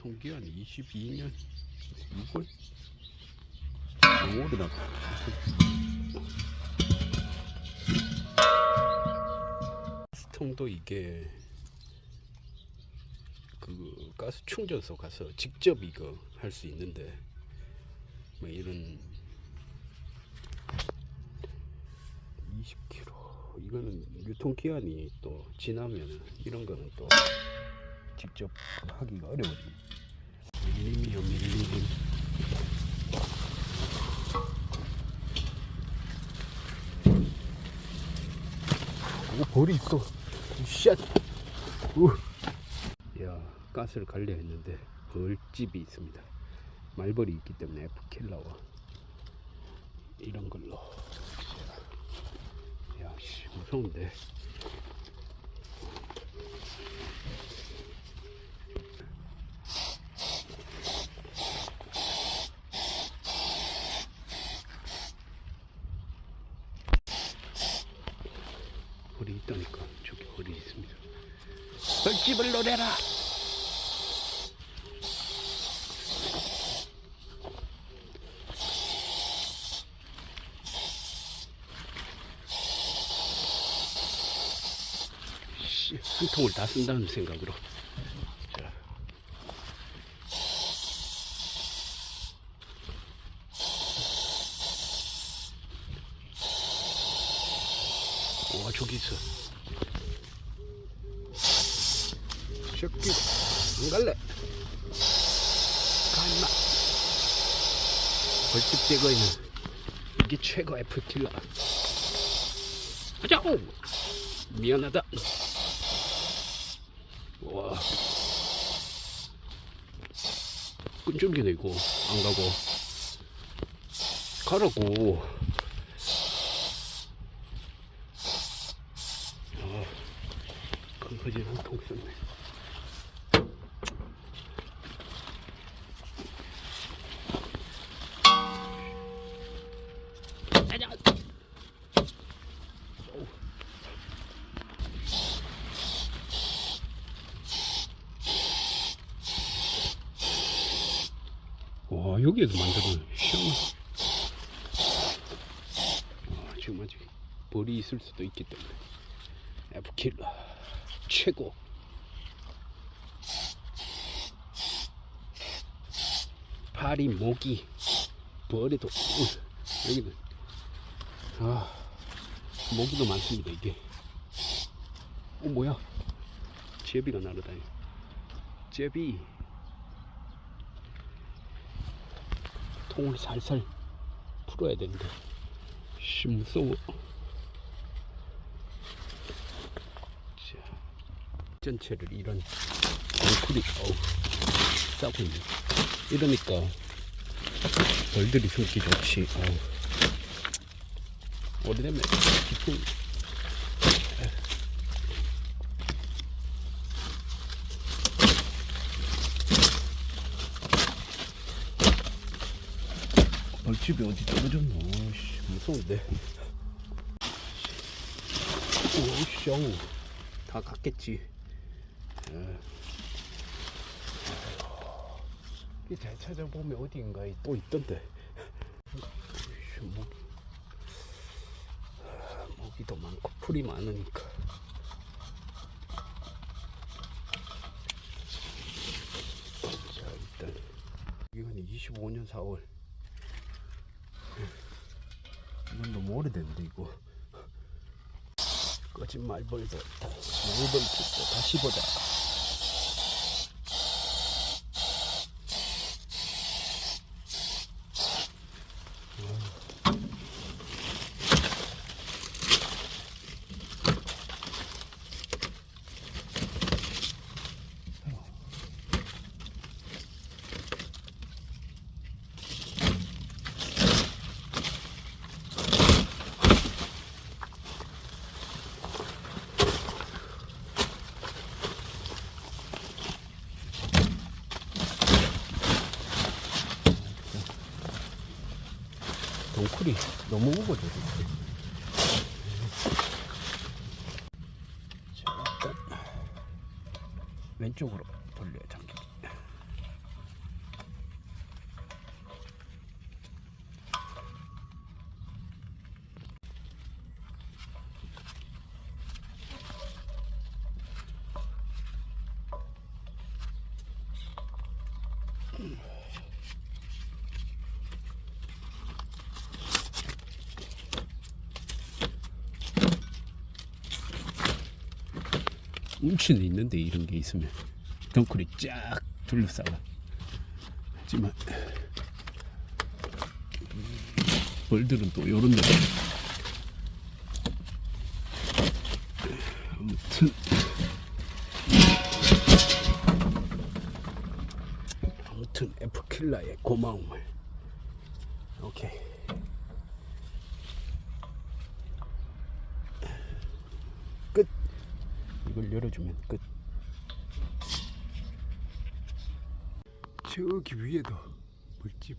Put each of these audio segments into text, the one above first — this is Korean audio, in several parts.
유통기한 22년 6월 너무 오래다 가스통도 이게 그 가스 충전소 가서 직접 이거 할 수 있는데 뭐 이런 20kg 이거는 유통기한이 또 지나면 이런 거는 또 직접 하기가 어려워집니다. 밀림이요 밀림. 오 벌이 있어. 샷. 우. 야 가스를 갈려 했는데 벌집이 있습니다. 말벌이 있기 때문에 F킬러와 이런 걸로. 야, 씨, 무서운데. 있다니까 저기 벌이 있습니다. 벌집을 노려라. 씨, 한 통을 다 쓴다는 생각으로. 자. 와 저기 있어. 새끼 안 갈래. 가인마. 벌집 제거에는 이게 최고 F 킬러. 가자. 미안하다. 와. 끈질기네 이거 안 가고 가라고 아, 큰 거지 한통 있었네 와 여기에도 만들어 시원해 와, 지금 아직 벌이 있을 수도 있기 때문에. F킬러 최고. 파리 모기. 벌에도 우, 여기는 아 모기도 많습니다 이게. 어 뭐야? 제비가 날아다니 제비 통을 살살 풀어야 되는데. 씨 무서워 자 전체를 이런 덩쿨이 어우 싸고 있네. 이러니까 벌들이 숨기 좋지 어우. 오래되면 깊은 벌집이 어디 떨어졌노? 씨, 무서운데 오씨 다 갔겠지. 이잘 찾아보면 어디인가에 또 있던데. 씨, 모기 아, 모기도 많고 풀이 많으니까. 자 일단. 이건 25년 4월 이건 너무 오래됐는데 이거. 꺼진 말벌도 말벌집도 다시 보자 덩쿨이 너무 우거져 왼쪽으로 돌려 잠기기 운치는 있는데 이런 게 있으면 덩쿨이 쫙 둘러싸고. 하지만 벌들은 또 요런 데 아무튼. 아무튼 에프킬라의 고마움을. 오케이 끝 이걸 열어주면 끝 저기 위에도 벌집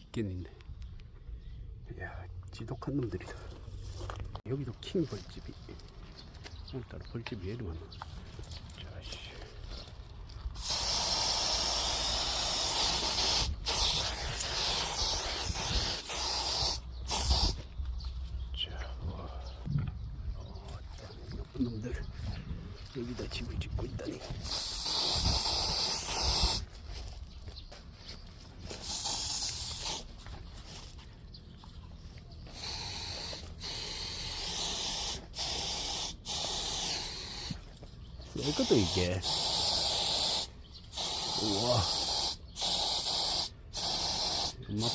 있겠는데. 이야 지독한 놈들이다. 여기도 킹 벌집이. 오늘따라 벌집이 얘도 많아 자씨. 자, 와. 어, 나쁜 놈들. 여기다 집을 짓고 있다니 것도 이게? 우와. 엄마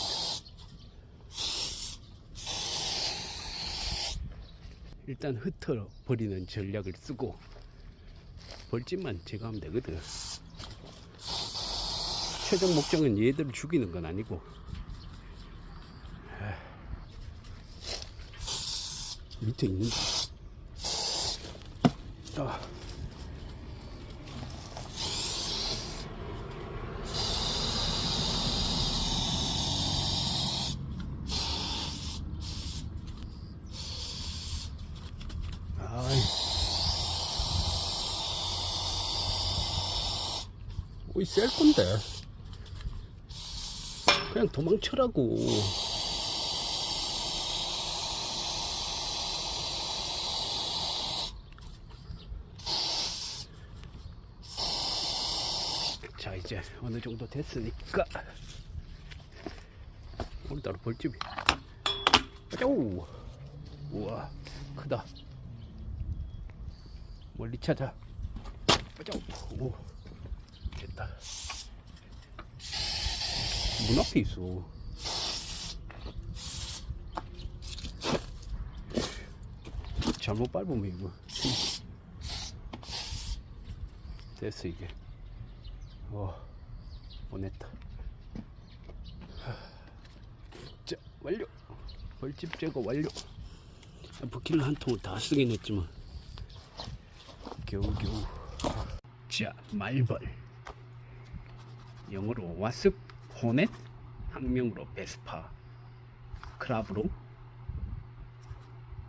일단 흩어 버리는 전략을 쓰고 벌집만 제거하면 되거든. 최종 목적은 얘들을 죽이는 건 아니고. 아, 밑에 있는데 아. 아이. 오이 셀 건데. 그냥 도망쳐라고. 자 이제 어느 정도 됐으니까. 오늘따라 벌집이. 오 우와 크다. 멀리 찾아. 오 됐다. 문 앞에 있어. 잘못 밟으면 이거. 됐어 이게. 와 보냈다. 자 완료. 벌집 제거 완료. 부킬러 한 통을 다 쓰긴 했지만. 겨우겨우. 자 말벌 영어로 와습 호넷? 학명으로 베스파 크라브로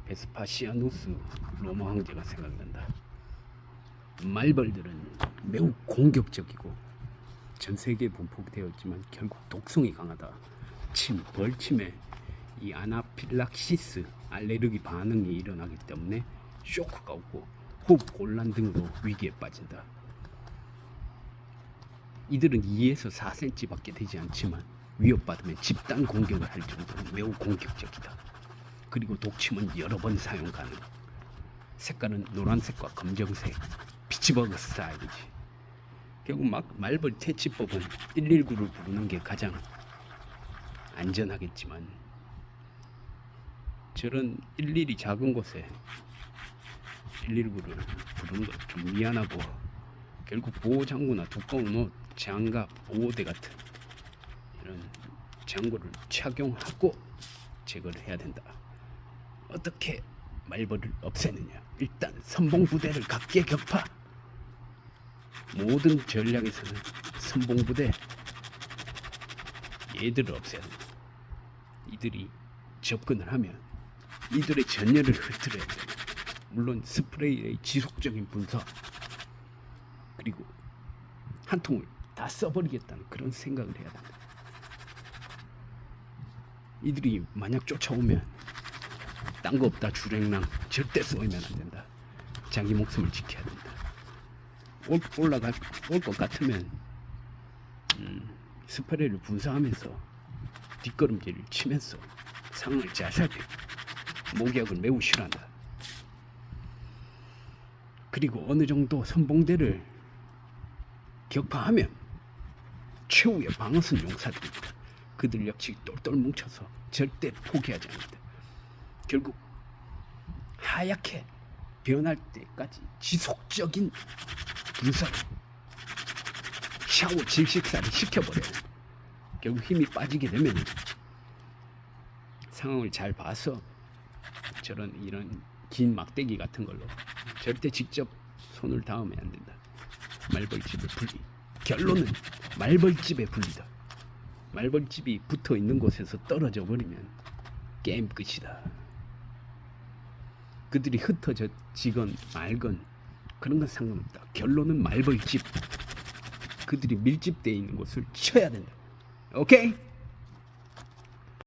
베스파 시아누스 로마 황제가 생각난다. 말벌들은 매우 공격적이고 전 세계에 분포되었지만 결국 독성이 강하다. 침, 벌침에 이 아나필락시스 알레르기 반응이 일어나기 때문에 쇼크가 오고 호흡 곤란 등으로 위기에 빠진다. 이들은 2에서 4cm밖에 되지 않지만 위협받으면 집단 공격을 할 정도로 매우 공격적이다. 그리고 독침은 여러 번 사용 가능. 색깔은 노란색과 검정색, 피치버그 스타일이지. 결국 막 말벌 퇴치법은 119를 부르는 게 가장 안전하겠지만 저런 일일이 작은 곳에 119를 부르는 건좀 미안하고 결국 보호장구나 두꺼운 옷, 장갑, 보호대 같은 이런 장구를 착용하고 제거를 해야 된다. 어떻게 말벌을 없애느냐? 일단 선봉부대를 각계 격파. 모든 전략에서는 선봉부대 얘들을 없애야 된다. 이들이 접근을 하면 이들의 전열을 흩트려야 돼. 물론 스프레이의 지속적인 분석 그리고 한 통을 다 써버리겠다는 그런 생각을 해야 된다. 이들이 만약 쫓아오면 딴 거 없다 주랭랑 절대 쏘이면 안 된다. 자기 목숨을 지켜야 된다. 올, 올라갈 올 것 같으면 음, 스프레이를 분사하면서 뒷걸음질을 치면서 잘 살펴 목약을 매우 싫어한다. 그리고 어느 정도 선봉대를 격파하면 최후의 방어선 용사들입니다. 그들 역시 똘똘 뭉쳐서 절대 포기하지 않는다. 결국 하얗게 변할 때까지 지속적인 분사를 샤워 질식사를 시켜버려요. 결국 힘이 빠지게 되면 상황을 잘 봐서 저런 이런 긴 막대기 같은 걸로 절대 직접 손을 닿으면 안 된다. 말벌집에 분리. 결론은 말벌집에 분리다. 말벌집이 붙어 있는 곳에서 떨어져 버리면 게임 끝이다. 그들이 흩어지건 말건 그런 건 상관없다. 결론은 말벌집. 그들이 밀집되어 있는 곳을 쳐야 된다. 오케이?